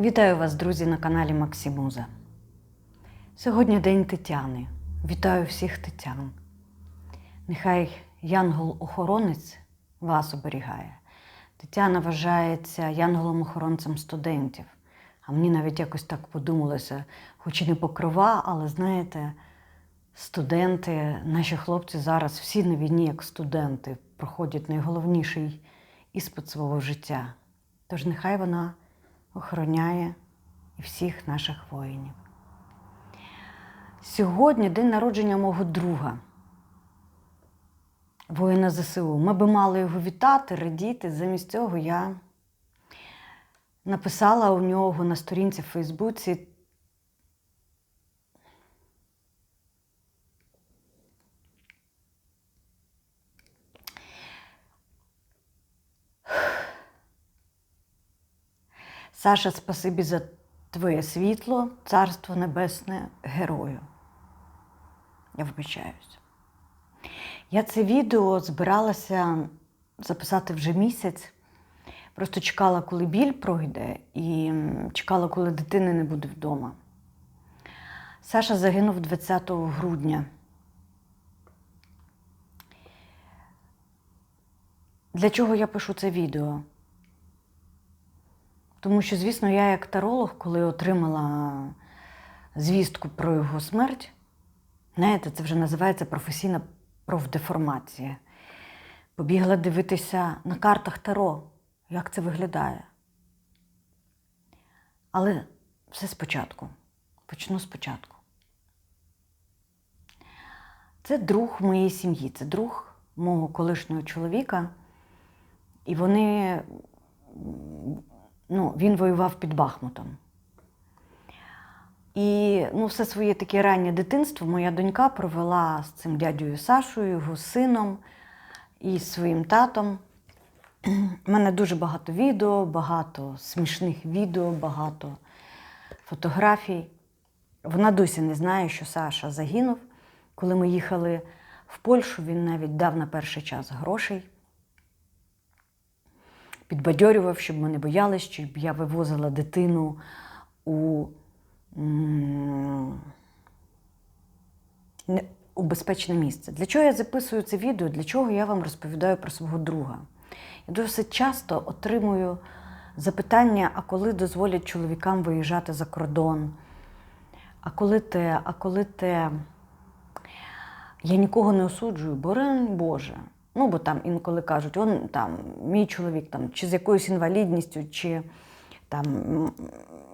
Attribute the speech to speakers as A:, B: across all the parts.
A: Вітаю вас, друзі, на каналі Максимуза. Сьогодні День Тетяни. Вітаю всіх Тетян. Нехай янгол-охоронець вас оберігає. Тетяна вважається янголом-охоронцем студентів. А мені навіть якось так подумалося, хоч і не покрова, але знаєте, студенти, наші хлопці зараз всі на війні, як студенти, проходять найголовніший іспит свого життя. Тож нехай вона охороняє і всіх наших воїнів. Сьогодні день народження мого друга, воїна ЗСУ. Ми би мали його вітати, радіти. Замість цього я написала у нього на сторінці в Фейсбуці. Саша, спасибі за твоє світло, царство небесне герою. Я вибачаюсь. Я це відео збиралася записати вже місяць. Просто чекала, коли біль пройде, і чекала, коли дитини не буде вдома. Саша загинув 20 грудня. Для чого я пишу це відео? Тому що, звісно, я як таролог, коли отримала звістку про його смерть, знаєте, це вже називається професійна профдеформація. Побігла дивитися на картах Таро, як це виглядає. Але все спочатку. Почну спочатку. Це друг моєї сім'ї, це друг мого колишнього чоловіка. І вони ну, він воював під Бахмутом. І ну, все своє таке раннє дитинство моя донька провела з цим дядьою Сашою, його сином і своїм татом. У мене дуже багато відео, багато смішних відео, багато фотографій. Вона досі не знає, що Саша загинув. Коли ми їхали в Польщу, він навіть дав на перший час грошей підбадьорював, щоб ми не боялись, щоб я вивозила дитину у, у безпечне місце. Для чого я записую це відео? Для чого я вам розповідаю про свого друга? Я досить часто отримую запитання, а коли дозволять чоловікам виїжджати за кордон? А коли те, а коли те. Я нікого не осуджую, борень Боже. Ну, бо там інколи кажуть, он там мій чоловік там, чи з якоюсь інвалідністю, чи там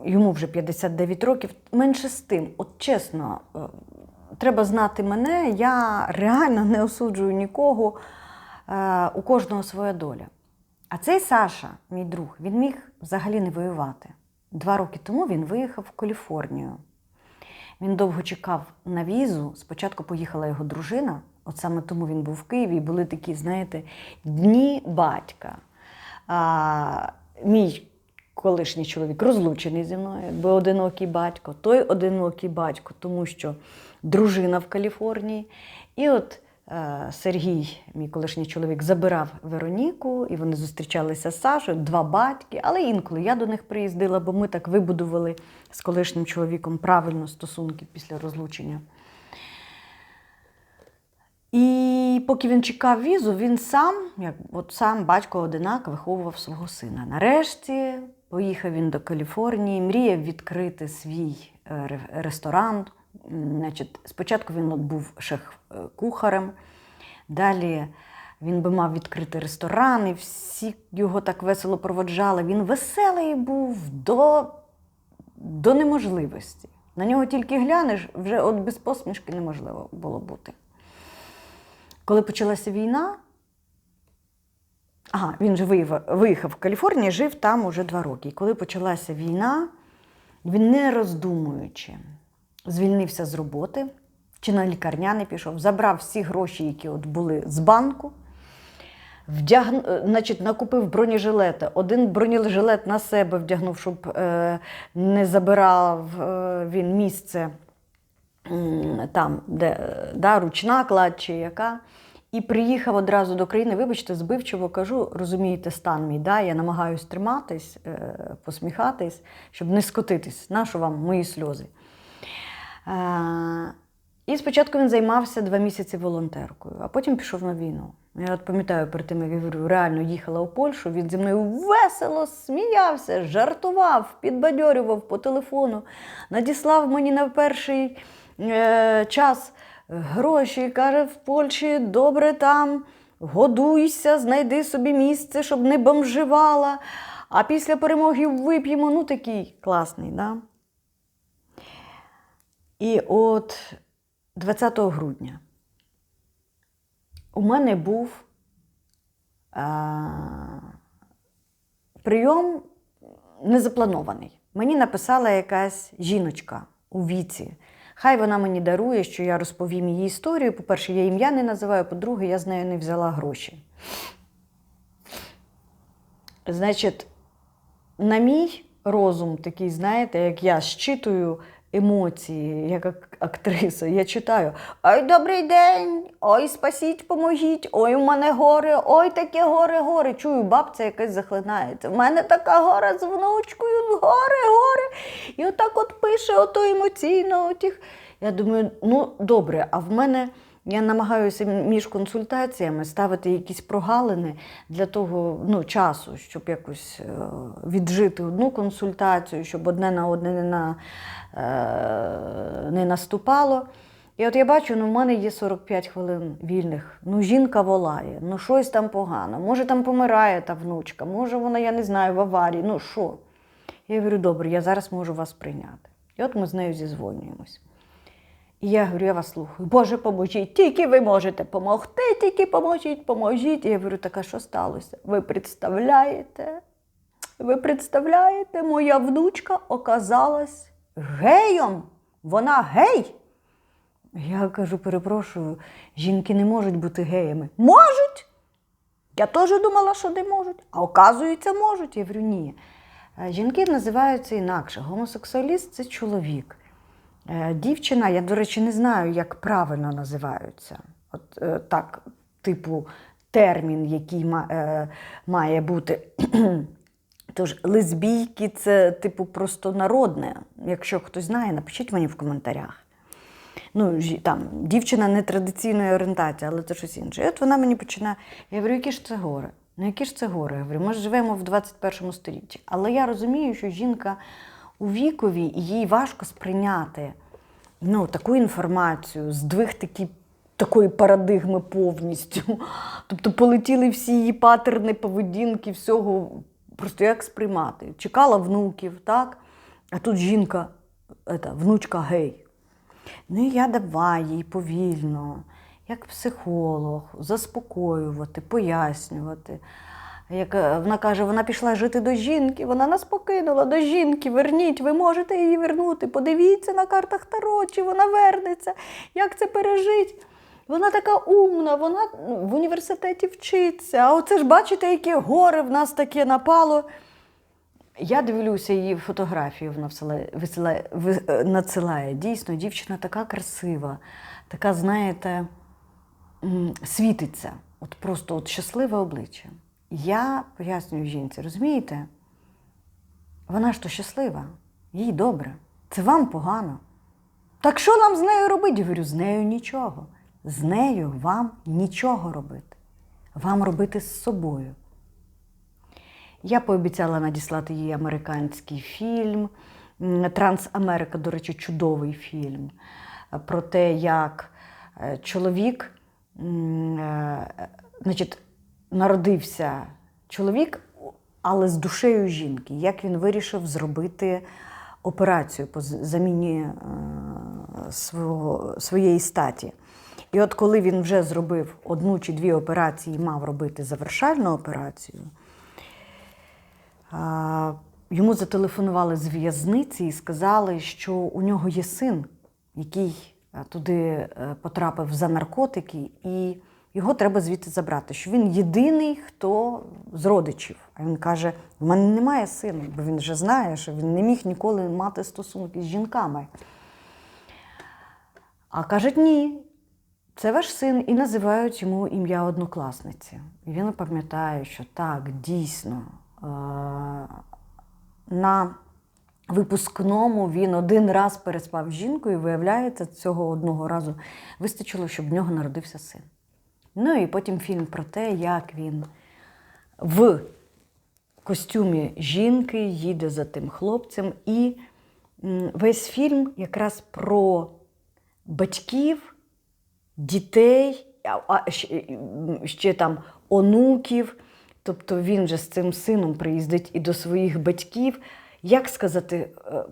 A: йому вже 59 років. Менше з тим, от чесно, е, треба знати мене, я реально не осуджую нікого, е, у кожного своя доля. А цей Саша, мій друг, він міг взагалі не воювати. Два роки тому він виїхав в Каліфорнію. Він довго чекав на візу. Спочатку поїхала його дружина, от саме тому він був в Києві, і були такі, знаєте, дні батька. А, мій колишній чоловік розлучений зі мною, якби одинокий батько, той одинокий батько, тому що дружина в Каліфорнії. І от е, Сергій, мій колишній чоловік, забирав Вероніку, і вони зустрічалися з Сашою, два батьки. Але інколи я до них приїздила, бо ми так вибудували з колишнім чоловіком правильно стосунки після розлучення. І поки він чекав візу, він сам, як от сам батько одинак, виховував свого сина. Нарешті поїхав він до Каліфорнії, мріяв відкрити свій е, ресторан. Значить, спочатку він от був шеф-кухарем, далі він би мав відкрити ресторан, і всі його так весело проводжали. Він веселий був до, до неможливості. На нього тільки глянеш, вже от без посмішки неможливо було бути. Коли почалася війна, ага, він же виїхав, в Каліфорнію, жив там уже два роки. І коли почалася війна, він не роздумуючи, звільнився з роботи, чи на лікарняний пішов, забрав всі гроші, які от були з банку, вдягн... е, значить, накупив бронежилети. Один бронежилет на себе вдягнув, щоб е, не забирав е, він місце там, де е, да, ручна клад чи яка. І приїхав одразу до країни, вибачте, збивчиво кажу, розумієте, стан мій. Да? Я намагаюсь триматись, е, посміхатись, щоб не скотитись. Нащо вам мої сльози? Е, і спочатку він займався два місяці волонтеркою, а потім пішов на війну. Я от пам'ятаю, перед тим, як я говорю, реально їхала у Польщу, він зі мною весело сміявся, жартував, підбадьорював по телефону, надіслав мені на перший е, час гроші. Каже, в Польщі добре там, годуйся, знайди собі місце, щоб не бомживала. А після перемоги вип'ємо. Ну, такий класний, да? І от 20 грудня у мене був а, прийом незапланований. Мені написала якась жіночка у віці. Хай вона мені дарує, що я розповім її історію. По-перше, я ім'я не називаю, по-друге, я з нею не взяла гроші. Значить, на мій розум такий, знаєте, як я щитую емоції, як актриса, я читаю: Ой, добрий день! Ой, спасіть, поможіть! Ой, у мене горе, ой, таке горе, горе. Чую, бабця якась захлинається. В мене така гора з внучкою, горе, горе. І отак от пише, ото емоційно. Отіх. Я думаю, ну добре, а в мене. Я намагаюся між консультаціями ставити якісь прогалини для того ну, часу, щоб якось е, віджити одну консультацію, щоб одне на одне не, на, е, не наступало. І от я бачу, ну в мене є 45 хвилин вільних. Ну, жінка волає, ну щось там погано. Може, там помирає та внучка, може вона, я не знаю, в аварії. Ну що? Я говорю, добре, я зараз можу вас прийняти. І от ми з нею зізвонюємось. І я говорю, я вас слухаю. Боже, поможіть, тільки ви можете допомогти, тільки поможіть, поможіть. І я говорю, так а що сталося? Ви представляєте? Ви представляєте, моя внучка оказалась геєм. Вона гей. Я кажу, перепрошую, жінки не можуть бути геями. Можуть! Я теж думала, що не можуть, а оказується, можуть. Я говорю, ні. Е, Жінки називаються інакше. Гомосексуаліст це чоловік. Е, Дівчина, я, до речі, не знаю, як правильно називаються. От е, так, типу, термін, який е, має бути. Тож, лесбійки це, типу, просто народне. Якщо хтось знає, напишіть мені в коментарях. Ну, там, дівчина нетрадиційної орієнтації, але це щось інше. І от вона мені починає. Я говорю, які ж це гори? Ну, які ж це гори? Я говорю, ми живемо в 21 столітті. Але я розумію, що жінка у вікові, і їй важко сприйняти ну, таку інформацію, здвиг такі, такої парадигми повністю. Тобто полетіли всі її патерни, поведінки, всього. Просто як сприймати? Чекала внуків, так? А тут жінка, ета, внучка гей. Ну і я давай їй повільно, як психолог, заспокоювати, пояснювати. Як е, вона каже, вона пішла жити до жінки, вона нас покинула до жінки, верніть, ви можете її вернути. Подивіться на картах Таро, чи вона вернеться, як це пережить. Вона така умна, вона ну, в університеті вчиться. А оце ж бачите, яке горе в нас таке напало. Я дивлюся її фотографію, вона висилає, е, надсилає. Дійсно, дівчина така красива, така, знаєте, світиться. От просто от щасливе обличчя. Я пояснюю жінці, розумієте? Вона ж то щаслива, їй добре. Це вам погано. Так що нам з нею робити? Я говорю, з нею нічого. З нею вам нічого робити. Вам робити з собою. Я пообіцяла надіслати їй американський фільм. Трансамерика, до речі, чудовий фільм про те, як е, чоловік, е, значить, народився чоловік, але з душею жінки. Як він вирішив зробити операцію по заміні е, свого, своєї статі. І от коли він вже зробив одну чи дві операції і мав робити завершальну операцію, Йому зателефонували з в'язниці і сказали, що у нього є син, який е, туди е, потрапив за наркотики, і його треба звідти забрати. Що він єдиний, хто з родичів. А він каже: в мене немає сина, бо він вже знає, що він не міг ніколи мати стосунки з жінками. А кажуть, ні. це ваш син, і називають йому ім'я однокласниці. І він пам'ятає, що так, дійсно, е, на випускному він один раз переспав з жінкою, і виявляється, цього одного разу вистачило, щоб в нього народився син. Ну і потім фільм про те, як він в костюмі жінки їде за тим хлопцем. І весь фільм якраз про батьків, дітей, а, ще там онуків. Тобто він же з цим сином приїздить і до своїх батьків. Як сказати е,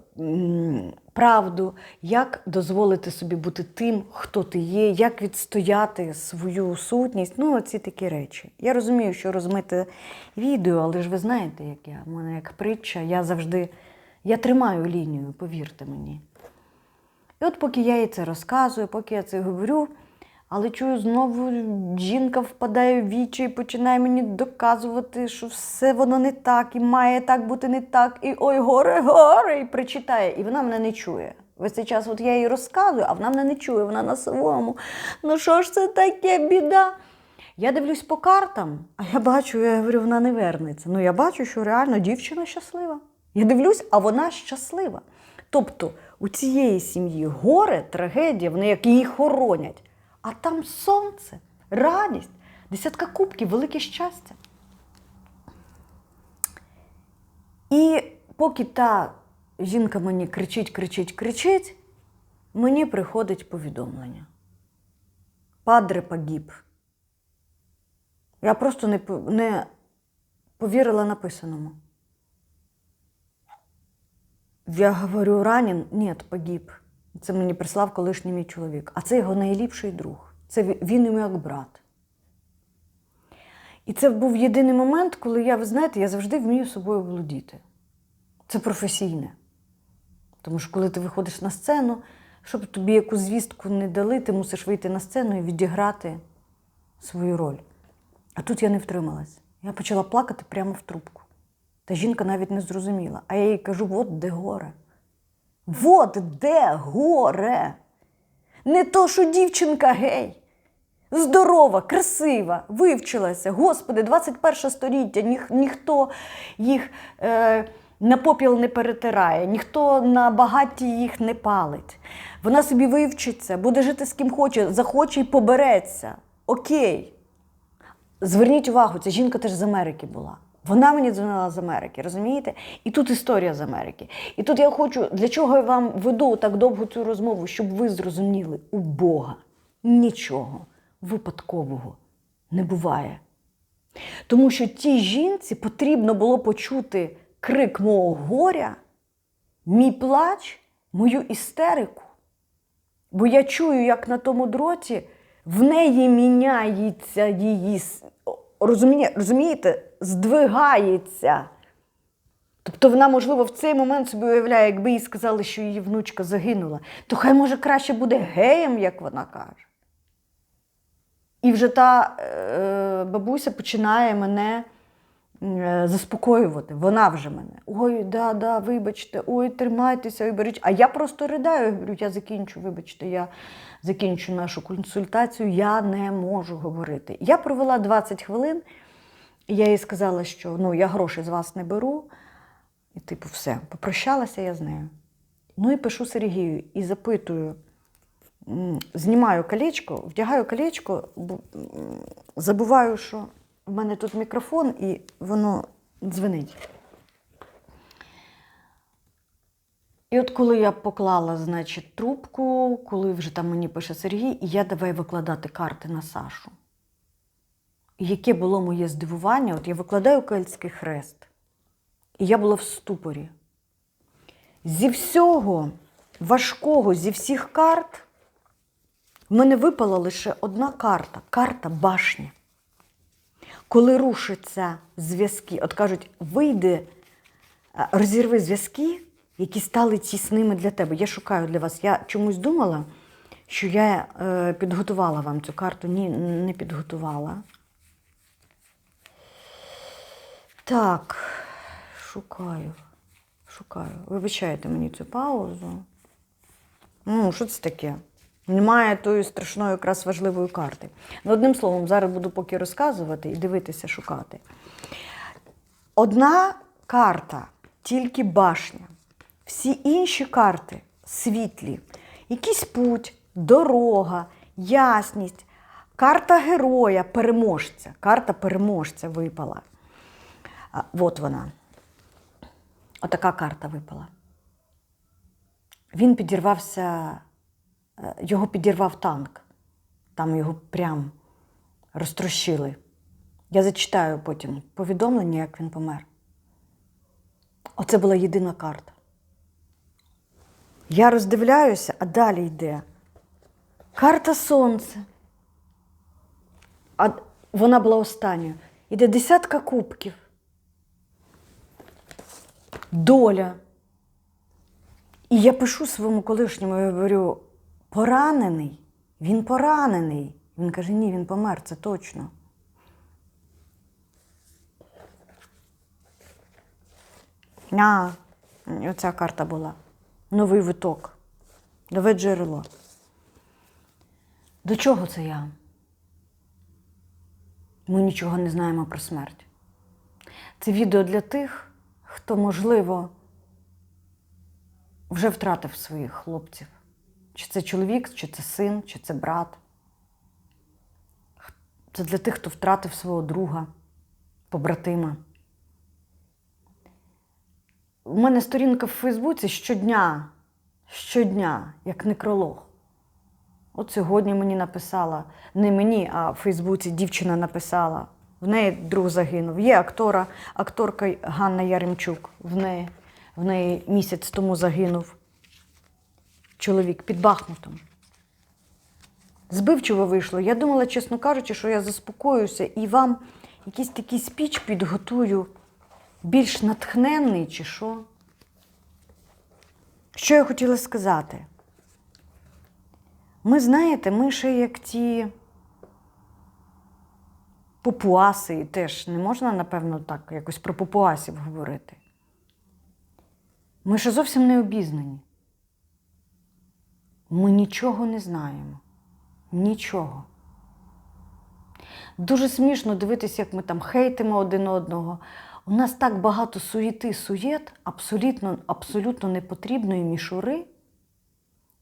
A: правду, як дозволити собі бути тим, хто ти є, як відстояти свою сутність, ну, оці такі речі. Я розумію, що розмите відео, але ж ви знаєте, як я. У мене як притча, я завжди я тримаю лінію, повірте мені. І от поки я їй це розказую, поки я це говорю, але чую, знову жінка впадає в вічі і починає мені доказувати, що все воно не так, і має так бути не так, і ой, горе, горе, і причитає. І вона мене не чує. Весь цей час от я їй розказую, а вона мене не чує, вона на своєму. Ну що ж це таке біда? Я дивлюсь по картам, а я бачу, я говорю, вона не вернеться. Ну я бачу, що реально дівчина щаслива. Я дивлюсь, а вона щаслива. Тобто у цієї сім'ї горе, трагедія, вони як її хоронять. А там сонце, радість, десятка кубків, велике щастя. І поки та жінка мені кричить, кричить, кричить, мені приходить повідомлення. Падре погиб. Я просто не, не повірила написаному. Я говорю, ранен? Ні, погиб. Це мені прислав колишній мій чоловік. А це його найліпший друг. Це він йому як брат. І це був єдиний момент, коли я, ви знаєте, я завжди вмію собою володіти. Це професійне. Тому що коли ти виходиш на сцену, щоб тобі яку звістку не дали, ти мусиш вийти на сцену і відіграти свою роль. А тут я не втрималась. Я почала плакати прямо в трубку. Та жінка навіть не зрозуміла. А я їй кажу: от де горе. Вот де горе. Не то, що дівчинка гей. Здорова, красива, вивчилася. Господи, 21 століття, ніх, ніхто їх е, на попіл не перетирає, ніхто на багаті їх не палить. Вона собі вивчиться, буде жити з ким хоче, захоче і побереться. Окей. Зверніть увагу, ця жінка теж з Америки була. Вона мені дзвонила з Америки, розумієте? І тут історія з Америки. І тут я хочу, для чого я вам веду так довго цю розмову, щоб ви зрозуміли, у Бога нічого випадкового не буває. Тому що тій жінці потрібно було почути крик мого горя, мій плач, мою істерику. Бо я чую, як на тому дроті в неї міняється її розуміє, розумієте, здвигається. Тобто вона, можливо, в цей момент собі уявляє, якби їй сказали, що її внучка загинула, то хай може краще буде геєм, як вона каже. І вже та е, бабуся починає мене е, заспокоювати. Вона вже мене. Ой, да, да, вибачте, ой, тримайтеся, ой, беріть. А я просто ридаю, я говорю, я закінчу, вибачте, я закінчу нашу консультацію, я не можу говорити. Я провела 20 хвилин, і я їй сказала, що ну, я гроші з вас не беру. І, типу, все, попрощалася я з нею. Ну і пишу Сергію і запитую. Знімаю колечко, вдягаю колечко, забуваю, що в мене тут мікрофон і воно дзвенить. І от коли я поклала, значить, трубку, коли вже там мені пише Сергій, і я давай викладати карти на Сашу. Яке було моє здивування, от я викладаю кельтський хрест, і я була в ступорі. Зі всього важкого, зі всіх карт, в мене випала лише одна карта карта башня. Коли рушаться зв'язки, от кажуть, вийди, е, розірви зв'язки, які стали тісними для тебе. Я шукаю для вас. Я чомусь думала, що я е, підготувала вам цю карту. Ні, не підготувала. Так, шукаю, шукаю. Вибачайте мені цю паузу. Ну, що це таке? Немає тої страшної, якраз важливої карти. Ну, одним словом, зараз буду поки розказувати і дивитися, шукати. Одна карта тільки башня. Всі інші карти світлі. Якийсь путь, дорога, ясність, карта героя, переможця. Карта переможця випала. От вона. Отака карта випала. Він підірвався, е, його підірвав танк. Там його прям розтрощили. Я зачитаю потім повідомлення, як він помер. Оце була єдина карта. Я роздивляюся, а далі йде. Карта Сонце. А вона була остання. Іде десятка кубків. Доля. І я пишу своєму колишньому, я говорю, поранений. Він поранений. Він каже, ні, він помер, це точно. А, оця карта була. Новий виток. Нове джерело. До чого це я? Ми нічого не знаємо про смерть. Це відео для тих, хто, можливо, вже втратив своїх хлопців. Чи це чоловік, чи це син, чи це брат. Це для тих, хто втратив свого друга, побратима. У мене сторінка в Фейсбуці щодня, щодня, як некролог. От сьогодні мені написала, не мені, а в Фейсбуці дівчина написала. В неї друг загинув. Є актора, акторка Ганна Яремчук. В неї, в неї місяць тому загинув чоловік під Бахмутом. Збивчиво вийшло. Я думала, чесно кажучи, що я заспокоюся і вам якийсь такий спіч підготую більш натхненний чи що. Що я хотіла сказати? Ми, знаєте, ми ще як ті папуаси, теж не можна, напевно, так якось про папуасів говорити. Ми ще зовсім не обізнані. Ми нічого не знаємо. Нічого. Дуже смішно дивитися, як ми там хейтимо один одного. У нас так багато суєти, суєт, абсолютно, абсолютно непотрібної мішури,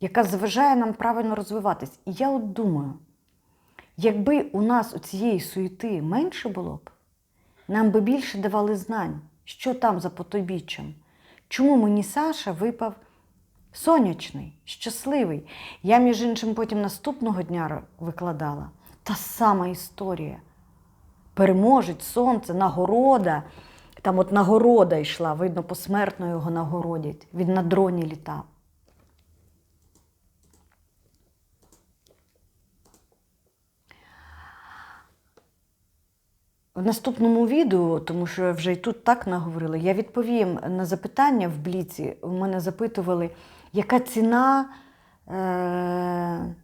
A: яка заважає нам правильно розвиватись. І я от думаю, якби у нас у цієї суєти менше було б, нам би більше давали знань, що там за потобіччям. Чому мені Саша випав сонячний, щасливий? Я, між іншим, потім наступного дня викладала. Та сама історія. Переможець, сонце, нагорода. Там от нагорода йшла, видно, посмертно його нагородять. Він на дроні літав. В наступному відео, тому що я вже і тут так наговорила, я відповім на запитання в Бліці. У мене запитували, яка ціна е-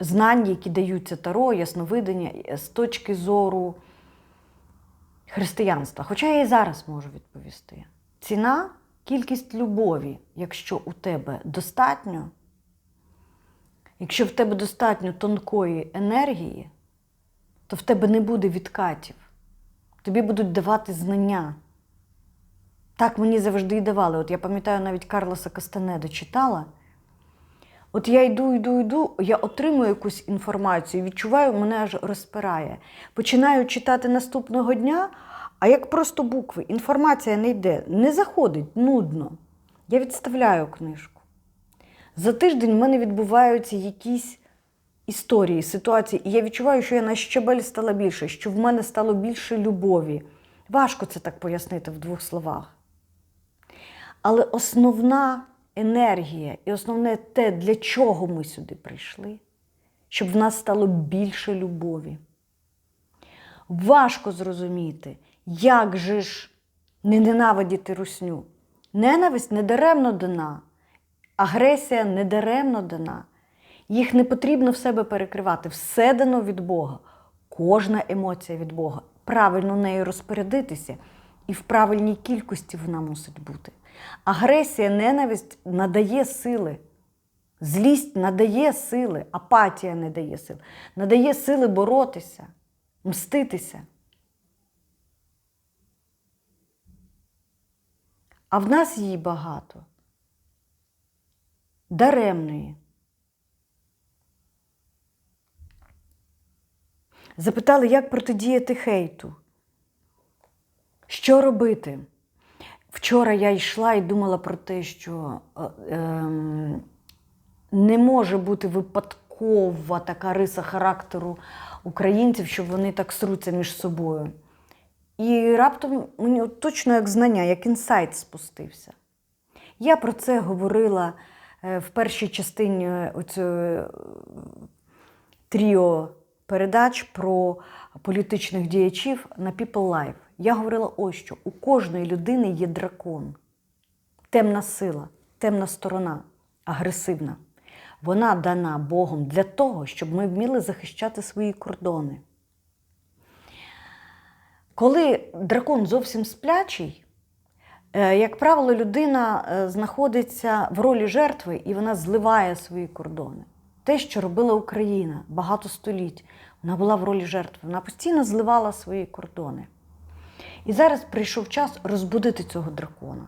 A: знань, які даються Таро, ясновидення з точки зору християнства. Хоча я і зараз можу відповісти. Ціна кількість любові, якщо у тебе достатньо, якщо в тебе достатньо тонкої енергії, то в тебе не буде відкатів. Тобі будуть давати знання. Так мені завжди і давали. От я пам'ятаю, навіть Карлоса Кастанеда читала. От я йду, йду, йду, я отримую якусь інформацію, відчуваю, мене аж розпирає. Починаю читати наступного дня, а як просто букви, інформація не йде, не заходить, нудно. Я відставляю книжку. За тиждень в мене відбуваються якісь історії, ситуації, і я відчуваю, що я на щебель стала більше, що в мене стало більше любові. Важко це так пояснити в двох словах. Але основна енергія і основне те, для чого ми сюди прийшли, щоб в нас стало більше любові. Важко зрозуміти, як же ж не ненавидіти русню. Ненависть не даремно дана, агресія не даремно дана. Їх не потрібно в себе перекривати. Все дано від Бога. Кожна емоція від Бога. Правильно нею розпорядитися, і в правильній кількості вона мусить бути. Агресія, ненависть надає сили, Злість надає сили, апатія не дає сил, надає сили боротися, мститися. А в нас її багато. Даремної. Запитали, як протидіяти хейту. Що робити? Вчора я йшла і думала про те, що е, ем, не може бути випадкова така риса характеру українців, щоб вони так сруться між собою. І раптом мені точно як знання, як інсайт спустився. Я про це говорила е, в першій частині оцього е, тріо передач про політичних діячів на People Life. Я говорила ось що: у кожної людини є дракон, темна сила, темна сторона, агресивна. Вона дана Богом для того, щоб ми вміли захищати свої кордони. Коли дракон зовсім сплячий, е, як правило, людина е, знаходиться в ролі жертви і вона зливає свої кордони. Те, що робила Україна багато століть, вона була в ролі жертви, вона постійно зливала свої кордони. І зараз прийшов час розбудити цього дракона.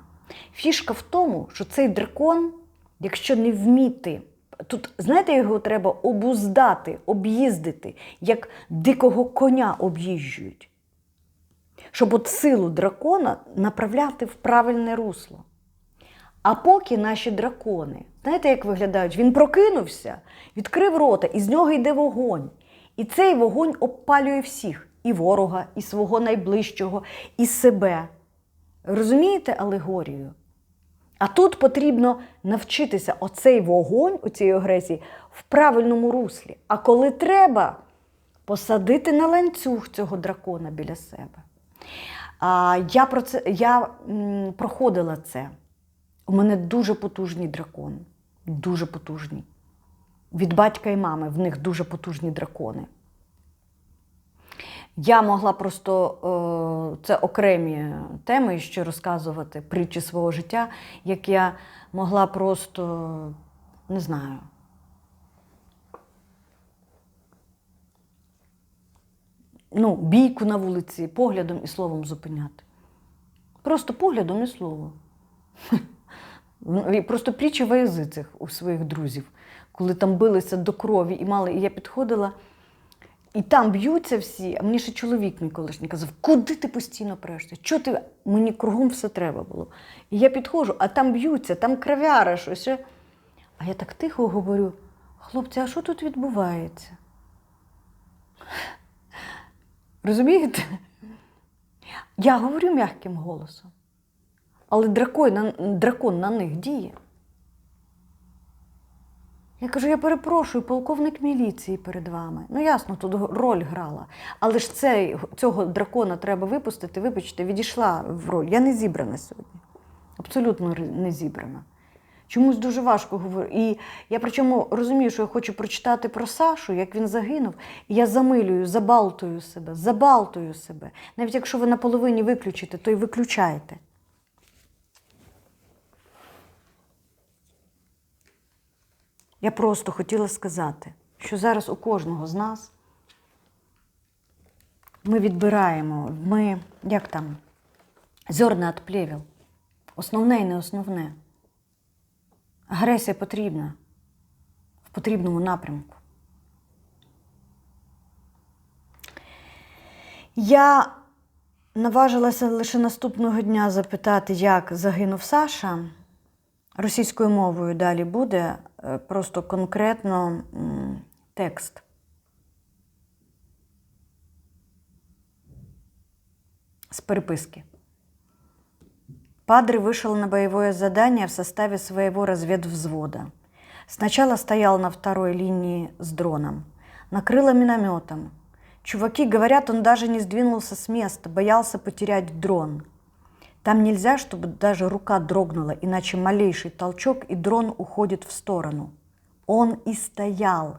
A: Фішка в тому, що цей дракон, якщо не вміти, тут, знаєте, його треба обуздати, об'їздити, як дикого коня об'їжджують щоб от силу дракона направляти в правильне русло. А поки наші дракони, знаєте, як виглядають? Він прокинувся, відкрив рота, і з нього йде вогонь. І цей вогонь обпалює всіх: і ворога, і свого найближчого, і себе. Розумієте алегорію? А тут потрібно навчитися оцей вогонь, у цій агресії, в правильному руслі. А коли треба, посадити на ланцюг цього дракона біля себе. А, Я про це я м, проходила це. У мене дуже потужний дракон. Дуже потужний. Від батька і мами в них дуже потужні дракони. Я могла просто е, це окремі теми ще розказувати, притчі свого життя, як я могла просто, не знаю. ну, бійку на вулиці поглядом і словом зупиняти. Просто поглядом і словом. Просто притчі в язицях у своїх друзів, коли там билися до крові і мали, і я підходила, і там б'ються всі, а мені ще чоловік мій колишній казав, куди ти постійно прешся? Чого ти мені кругом все треба було? І я підходжу, а там б'ються, там кровяра щось. А я так тихо говорю: хлопці, а що тут відбувається? Розумієте? Я говорю м'яким голосом, але дракон, дракон на них діє. Я кажу, я перепрошую, полковник міліції перед вами. Ну, ясно, тут роль грала. Але ж цей, цього дракона треба випустити, вибачте, відійшла в роль. Я не зібрана сьогодні. Абсолютно не зібрана. Чомусь дуже важко говорити. І я причому розумію, що я хочу прочитати про Сашу, як він загинув, і я замилюю, забалтую себе, забалтую себе. Навіть якщо ви наполовині виключите, то й виключайте. Я просто хотіла сказати, що зараз у кожного з нас ми відбираємо, ми, як там, зерна від плевел. Основне і не основне. Агресія потрібна в потрібному напрямку. Я наважилася лише наступного дня запитати, як загинув Саша. Російською мовою далі буде просто конкретно текст. З переписки. Падре вышел на боевое задание в составе своего разведвзвода. Сначала стоял на второй линии с дроном. Накрыло минометом. Чуваки говорят, он даже не сдвинулся с места, боялся потерять дрон. Там нельзя, чтобы даже рука дрогнула, иначе малейший толчок, и дрон уходит в сторону. Он и стоял.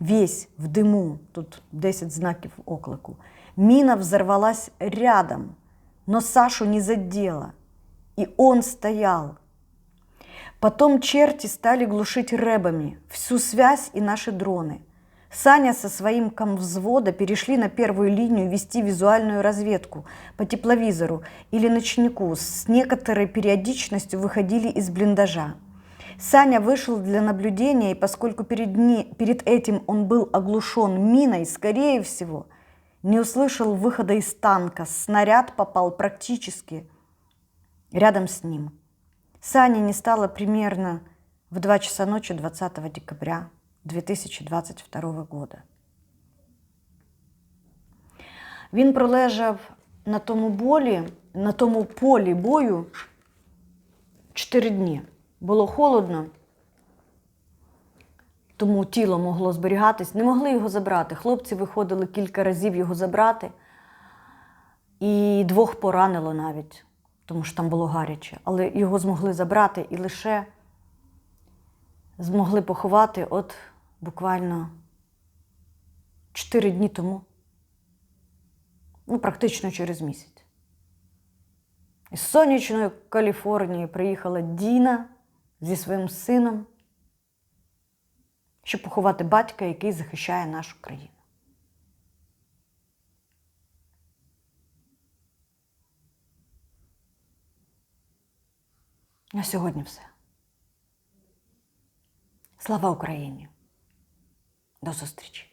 A: Весь в дыму, тут 10 знаков оклику. Мина взорвалась рядом – но Сашу не задело, и он стоял. Потом черти стали глушить рэбами всю связь и наши дроны. Саня со своим комвзвода перешли на первую линию вести визуальную разведку по тепловизору или ночнику. С некоторой периодичностью выходили из блиндажа. Саня вышел для наблюдения, и поскольку перед, ни- перед этим он был оглушен миной, скорее всего, не услышал выхода из танка. Снаряд попал практически рядом с ним. Сани не стало примерно в 2 часа ночи 20 декабря 2022 года. Він пролежав на тому болі, на тому полі бою 4 дні. Було холодно, тому тіло могло зберігатись. Не могли його забрати. Хлопці виходили кілька разів його забрати. І двох поранило навіть, тому що там було гаряче. Але його змогли забрати і лише змогли поховати от буквально 4 дні тому. Ну, практично через місяць. Із сонячної Каліфорнії приїхала Діна зі своїм сином, щоб поховати батька, який захищає нашу країну. На сьогодні все. Слава Україні! До зустрічі!